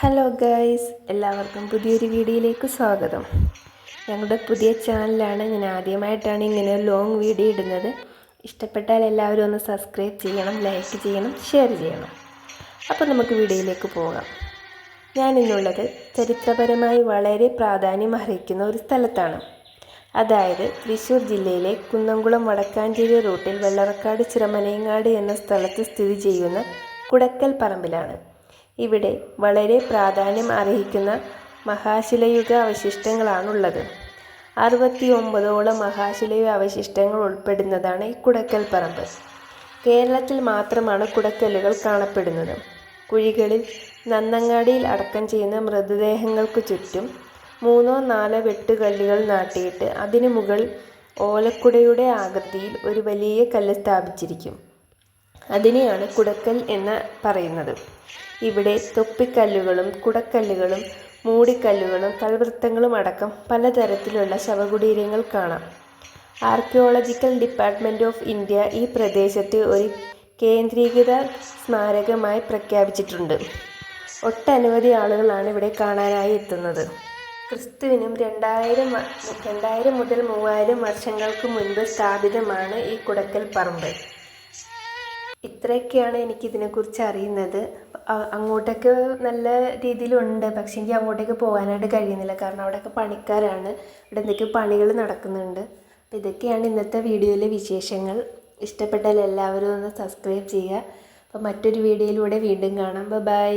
Hello guys എല്ലാവർക്കും പുതിയൊരു വീഡിയോയിലേക്ക് സ്വാഗതം. ഞങ്ങളുടെ പുതിയ ചാനലാണ് ഞാൻ ആദ്യമായിട്ടാണ് ഇങ്ങനെ ലോങ് വീഡിയോ ഇടുന്നത്. ഇഷ്ടപ്പെട്ടാൽ എല്ലാവരും ഒന്ന് സബ്സ്ക്രൈബ് ചെയ്യണം ലൈക്ക് ചെയ്യണം ഷെയർ ചെയ്യണം. അപ്പോൾ നമുക്ക് വീഡിയോയിലേക്ക് പോകാം. ഞാൻ ഇന്നുള്ളത് ചരിത്രപരമായി വളരെ പ്രാധാന്യം അർഹിക്കുന്ന ഒരു സ്ഥലത്താണ്. അതായത് തൃശ്ശൂർ ജില്ലയിലെ കുന്നംകുളം വടക്കാഞ്ചേരി റൂട്ടിൽ വെള്ളറക്കാട് ചിറമനയങ്ങാട് എന്ന സ്ഥലത്ത് സ്ഥിതി ചെയ്യുന്ന കുടക്കൽ പറമ്പിലാണ്. ഇവിടെ വളരെ പ്രാധാന്യം അർഹിക്കുന്ന മഹാശിലയുഗ അവശിഷ്ടങ്ങളാണുള്ളത്. അറുപത്തി ഒമ്പതോളം മഹാശിലയുഗ അവശിഷ്ടങ്ങൾ ഉൾപ്പെടുന്നതാണ് ഈ കുടക്കൽ പറമ്പ്. കേരളത്തിൽ മാത്രമാണ് കുടക്കലുകൾ കാണപ്പെടുന്നത്. കുഴികളിൽ നന്നങ്ങാടിയിൽ അടക്കം ചെയ്യുന്ന മൃതദേഹങ്ങൾക്ക് ചുറ്റും മൂന്നോ നാലോ വെട്ടുകല്ലുകൾ നാട്ടിയിട്ട് അതിനു മുകൾ ഓലക്കുടയുടെ ആകൃതിയിൽ ഒരു വലിയ കല്ല് സ്ഥാപിച്ചിരിക്കും. അതിനെയാണ് കുടക്കൽ എന്ന് പറയുന്നത്. ഇവിടെ തൊപ്പിക്കല്ലുകളും കുടക്കല്ലുകളും മൂടിക്കല്ലുകളും കൽവൃത്തങ്ങളും അടക്കം പലതരത്തിലുള്ള ശവകുടീരങ്ങൾ കാണാം. ആർക്കിയോളജിക്കൽ ഡിപ്പാർട്ട്മെന്റ് ഓഫ് ഇന്ത്യ ഈ പ്രദേശത്തെ ഒരു കേന്ദ്രീകൃത സ്മാരകമായി പ്രഖ്യാപിച്ചിട്ടുണ്ട്. ഒട്ടനവധി ആളുകളാണ് ഇവിടെ കാണാനായി എത്തുന്നത്. ക്രിസ്തുവിനും രണ്ടായിരം രണ്ടായിരം മുതൽ മൂവായിരം വർഷങ്ങൾക്ക് മുൻപ് സ്ഥാപിതമാണ് ഈ കുടക്കൽ പറമ്പ്. ഇത്രയൊക്കെയാണ് എനിക്കിതിനെക്കുറിച്ച് അറിയുന്നത്. അങ്ങോട്ടേക്ക് നല്ല രീതിയിലുണ്ട്. പക്ഷേ എനിക്ക് അങ്ങോട്ടേക്ക് പോകാനായിട്ട് കഴിയുന്നില്ല. കാരണം അവിടെയൊക്കെ പണിക്കാരാണ്. ഇവിടെ എന്തൊക്കെയോ പണികൾ നടക്കുന്നുണ്ട്. അപ്പോൾ ഇതൊക്കെയാണ് ഇന്നത്തെ വീഡിയോയിലെ വിശേഷങ്ങൾ. ഇഷ്ടപ്പെട്ടാൽ എല്ലാവരും ഒന്ന് സബ്സ്ക്രൈബ് ചെയ്യുക. അപ്പോൾ മറ്റൊരു വീഡിയോയിലൂടെ വീണ്ടും കാണാം. ബൈ.